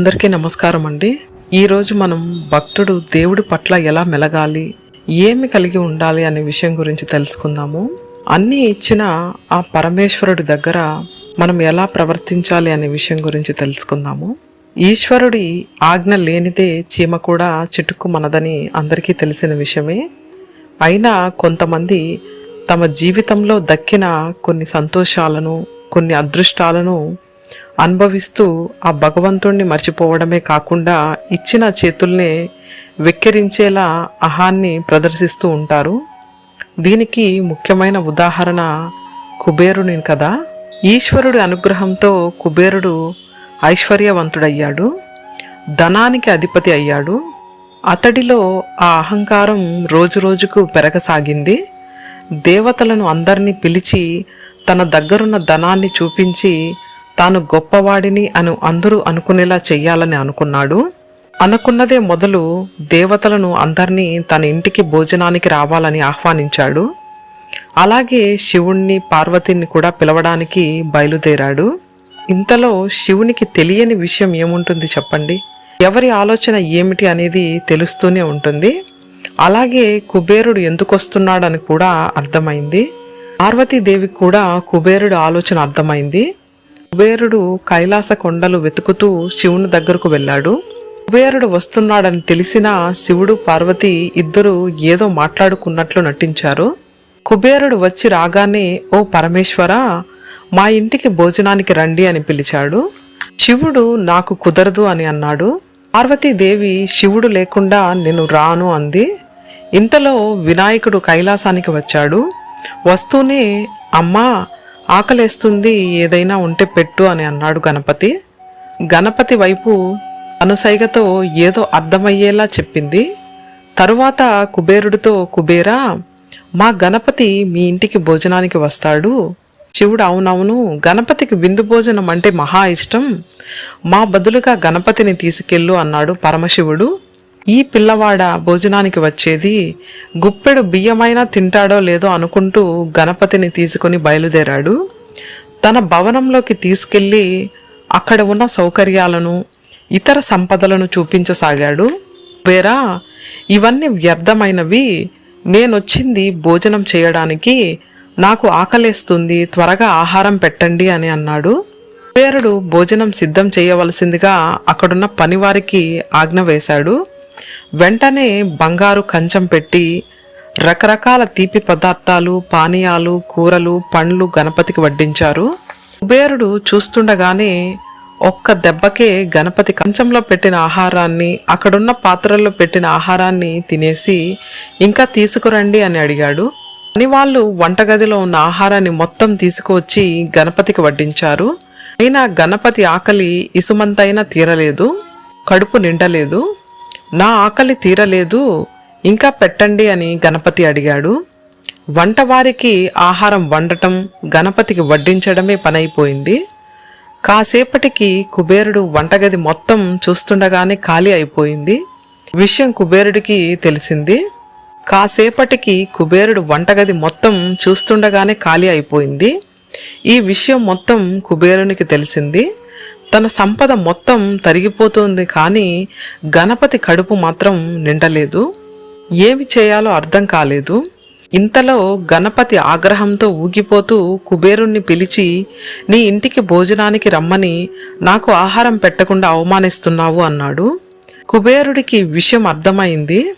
అందరికీ నమస్కారం అండి. ఈరోజు మనం భక్తుడు దేవుడి పట్ల ఎలా మెలగాలి ఏమి కలిగి ఉండాలి అనే విషయం గురించి తెలుసుకుందాము. అన్నీ ఇచ్చిన ఆ పరమేశ్వరుడి దగ్గర మనం ఎలా ప్రవర్తించాలి అనే విషయం గురించి తెలుసుకుందాము. ఈశ్వరుడి ఆజ్ఞ లేనిదే చీమ కూడా చిటుకు మనదని అందరికీ తెలిసిన విషయమే. అయినా కొంతమంది తమ జీవితంలో దక్కిన కొన్ని సంతోషాలను కొన్ని అదృష్టాలను అనుభవిస్తూ ఆ భగవంతుణ్ణి మర్చిపోవడమే కాకుండా ఇచ్చిన చేతుల్నే వెక్కిరించేలా అహాన్ని ప్రదర్శిస్తూ ఉంటారు. దీనికి ముఖ్యమైన ఉదాహరణ కుబేరుని కదా. ఈశ్వరుడి అనుగ్రహంతో కుబేరుడు ఐశ్వర్యవంతుడయ్యాడు. ధనానికి అధిపతి అయ్యాడు. అతడిలో ఆ అహంకారం రోజురోజుకు పెరగసాగింది. దేవతలను అందరినీ పిలిచి తన దగ్గరున్న ధనాన్ని చూపించి తాను గొప్పవాడిని అను అందరూ అనుకునేలా చెయ్యాలని అనుకున్నాడు. అనుకున్నదే మొదలు దేవతలను అందరినీ తన ఇంటికి భోజనానికి రావాలని ఆహ్వానించాడు. అలాగే శివుణ్ణి పార్వతిని కూడా పిలవడానికి బయలుదేరాడు. ఇంతలో శివునికి తెలియని విషయం ఏముంటుంది చెప్పండి? ఎవరి ఆలోచన ఏమిటి అనేది తెలుస్తూనే ఉంటుంది. అలాగే కుబేరుడు ఎందుకు వస్తున్నాడని కూడా అర్థమైంది. పార్వతీదేవికి కూడా కుబేరుడు ఆలోచన అర్థమైంది. కుబేరుడు కైలాస కొండలు వెతుకుతూ శివుని దగ్గరకు వెళ్ళాడు. కుబేరుడు వస్తున్నాడని తెలిసిన శివుడు పార్వతి ఇద్దరు ఏదో మాట్లాడుకున్నట్లు నటించారు. కుబేరుడు వచ్చి రాగానే ఓ పరమేశ్వర మా ఇంటికి భోజనానికి రండి అని పిలిచాడు. శివుడు నాకు కుదరదు అని అన్నాడు. పార్వతీదేవి శివుడు లేకుండా నేను రాను అంది. ఇంతలో వినాయకుడు కైలాసానికి వచ్చాడు. వస్తూనే అమ్మా ఆకలేస్తుంది ఏదైనా ఉంటే పెట్టు అని అన్నాడు గణపతి. గణపతి వైపు అనుసైగతో ఏదో అర్థమయ్యేలా చెప్పింది. తరువాత కుబేరుడితో కుబేరా మా గణపతి మీ ఇంటికి భోజనానికి వస్తాడు. శివుడు అవునవును గణపతికి విందు భోజనం అంటే మహా ఇష్టం. మా బదులుగా గణపతిని తీసుకెళ్ళు అన్నాడు పరమశివుడు. ఈ పిల్లవాడ భోజనానికి వచ్చేది గుప్పెడు బియ్యమైనా తింటాడో లేదో అనుకుంటూ గణపతిని తీసుకుని బయలుదేరాడు. తన భవనంలోకి తీసుకెళ్ళి అక్కడ ఉన్న సౌకర్యాలను ఇతర సంపదలను చూపించసాగాడు. వేరా ఇవన్నీ వ్యర్థమైనవి. నేనొచ్చింది భోజనం చేయడానికి. నాకు ఆకలేస్తుంది. త్వరగా ఆహారం పెట్టండి అని అన్నాడు. కుబేరుడు భోజనం సిద్ధం చేయవలసిందిగా అక్కడున్న పనివారికి ఆజ్ఞ వేశాడు. వెంటనే బంగారు కంచం పెట్టి రకరకాల తీపి పదార్థాలు పానీయాలు కూరలు పండ్లు గణపతికి వడ్డించారు. కుబేరుడు చూస్తుండగానే ఒక్క దెబ్బకే గణపతి కంచంలో పెట్టిన ఆహారాన్ని అక్కడున్న పాత్రల్లో పెట్టిన ఆహారాన్ని తినేసి ఇంకా తీసుకురండి అని అడిగాడు. అని వాళ్ళు వంటగదిలో ఉన్న ఆహారాన్ని మొత్తం తీసుకువచ్చి గణపతికి వడ్డించారు. అయినా గణపతి ఆకలి ఇసుమంతైనా తీరలేదు కడుపు నిండలేదు. నా ఆకలి తీరలేదు ఇంకా పెట్టండి అని గణపతి అడిగాడు. వంటవారికి ఆహారం వండటం గణపతికి వడ్డించడమే పనైపోయింది. కాసేపటికి కుబేరుడు వంటగది మొత్తం చూస్తుండగానే ఖాళీ అయిపోయింది. విషయం కుబేరుడికి తెలిసింది. కాసేపటికి కుబేరుడు వంటగది మొత్తం చూస్తుండగానే ఖాళీ అయిపోయింది. ఈ విషయం మొత్తం కుబేరునికి తెలిసింది. తన సంపద మొత్తం తరిగిపోతుంది కానీ గణపతి కడుపు మాత్రం నిండలేదు. ఏమి చేయాలో అర్థం కాలేదు. ఇంతలో గణపతి ఆగ్రహంతో ఊగిపోతూ కుబేరుణ్ణి పిలిచి నీ ఇంటికి భోజనానికి రమ్మని నాకు ఆహారం పెట్టకుండా అవమానిస్తున్నావు అన్నాడు. కుబేరుడికి విషయం అర్థమైంది.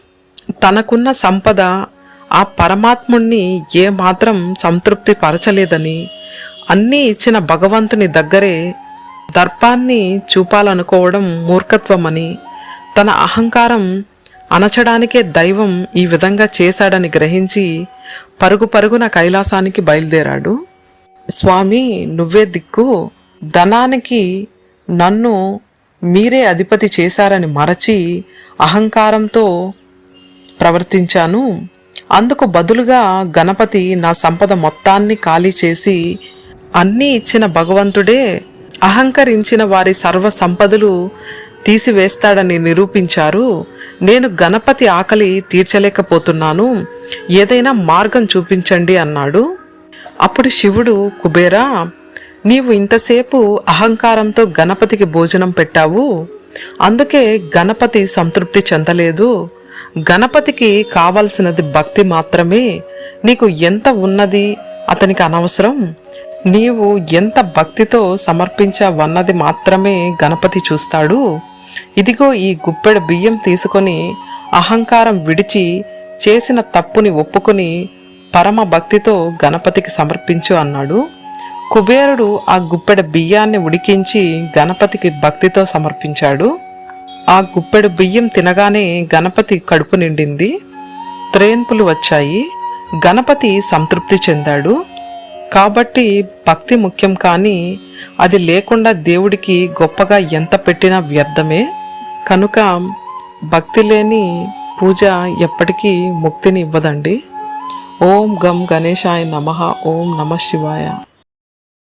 తనకున్న సంపద ఆ పరమాత్ముణ్ణి ఏ మాత్రం సంతృప్తి పరచలేదని అన్నీ ఇచ్చిన భగవంతుని దగ్గరే దర్పాన్ని చూపాలనుకోవడం మూర్ఖత్వమని తన అహంకారం అనచడానికే దైవం ఈ విధంగా చేశాడని గ్రహించి పరుగు పరుగున కైలాసానికి బయలుదేరాడు. స్వామి నువ్వే దిక్కు. ధనానికి నన్ను మీరే అధిపతి చేశారని మరచి అహంకారంతో ప్రవర్తించాను. అందుకు బదులుగా గణపతి నా సంపద మొత్తాన్ని ఖాళీ చేసి అన్నీ ఇచ్చిన భగవంతుడే అహంకరించిన వారి సర్వ సంపదలు తీసివేస్తాడని నిరూపించారు. నేను గణపతి ఆకలి తీర్చలేకపోతున్నాను. ఏదైనా మార్గం చూపించండి అన్నాడు. అప్పుడు శివుడు కుబేరా నీవు ఇంతసేపు అహంకారంతో గణపతికి భోజనం పెట్టావు. అందుకే గణపతి సంతృప్తి చెందలేదు. గణపతికి కావలసినది భక్తి మాత్రమే. నీకు ఎంత ఉన్నది అతనికి అనవసరం? నీవు ఎంత భక్తితో సమర్పించావన్నది మాత్రమే గణపతి చూస్తాడు. ఇదిగో ఈ గుప్పెడు బియ్యం తీసుకొని అహంకారం విడిచి చేసిన తప్పుని ఒప్పుకొని పరమ భక్తితో గణపతికి సమర్పించు అన్నాడు. కుబేరుడు ఆ గుప్పెడు బియ్యాన్ని ఉడికించి గణపతికి భక్తితో సమర్పించాడు. ఆ గుప్పెడు బియ్యం తినగానే గణపతి కడుపు నిండింది. త్రేన్పులు వచ్చాయి. గణపతి సంతృప్తి చెందాడు. కాబట్టి భక్తి ముఖ్యం కానీ అది లేకుండా దేవుడికి గొప్పగా ఎంత పెట్టినా వ్యర్థమే. కనుక భక్తి లేని పూజ ఎప్పటికీ ముక్తిని ఇవ్వదండి. ఓం గం గణేశాయ నమ ఓం నమ శివాయ.